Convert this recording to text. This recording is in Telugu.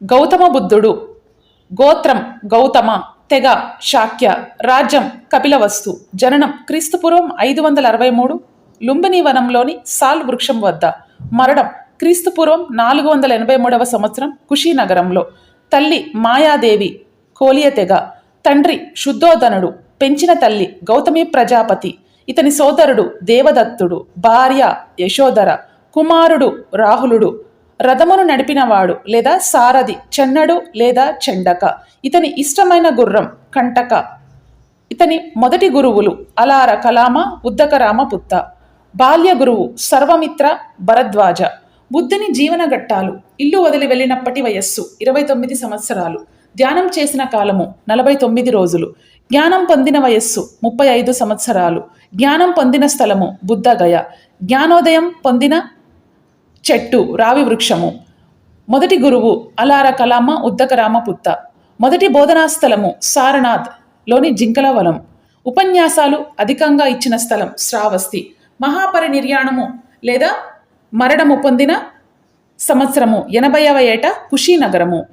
గౌతమ బుద్ధుడు. గోత్రం గౌతమ తెగ శాక్య రాజ్యం కపిలవస్తు జననం క్రీస్తుపూర్వం ఐదు వందల అరవై మూడు లుంబిని వనంలోని సాల్ వృక్షం వద్ద మరణం క్రీస్తుపూర్వం నాలుగు వందల ఎనభై మూడవ సంవత్సరం కుషీనగరంలో తల్లి మాయాదేవి కోలియ తెగ తండ్రి శుద్ధోధనుడు పెంచిన తల్లి గౌతమి ప్రజాపతి ఇతని సోదరుడు దేవదత్తుడు భార్య యశోధర కుమారుడు రాహులుడు రథమును నడిపినవాడు లేదా సారథి చెన్నడు లేదా చెండక. ఇతని ఇష్టమైన గుర్రం కంటక. ఇతని మొదటి గురువులు అలార కలామ ఉద్దకరామ పుత్త. బాల్య గురువు సర్వమిత్ర భరద్వాజ. బుద్ధుని జీవన ఘట్టాలు ఇల్లు వదిలి వెళ్ళినప్పటి వయస్సు ఇరవై తొమ్మిది సంవత్సరాలు. ధ్యానం చేసిన కాలము నలభై తొమ్మిది రోజులు. జ్ఞానం పొందిన వయస్సు ముప్పై ఐదు సంవత్సరాలు. జ్ఞానం పొందిన స్థలము బుద్ధగయ. జ్ఞానోదయం పొందిన చెట్టు రావి వృక్షము. మొదటి గురువు అలార కలామ ఉద్దకరామ పుత్త. మొదటి బోధనా స్థలము సారనాథ్లోని జింకల వలం ఉపన్యాసాలు అధికంగా ఇచ్చిన స్థలం శ్రావస్తి. మహాపరినిర్యాణము లేదా మరణము పొందిన సంవత్సరము ఎనభైవ ఏట కుషీనగరము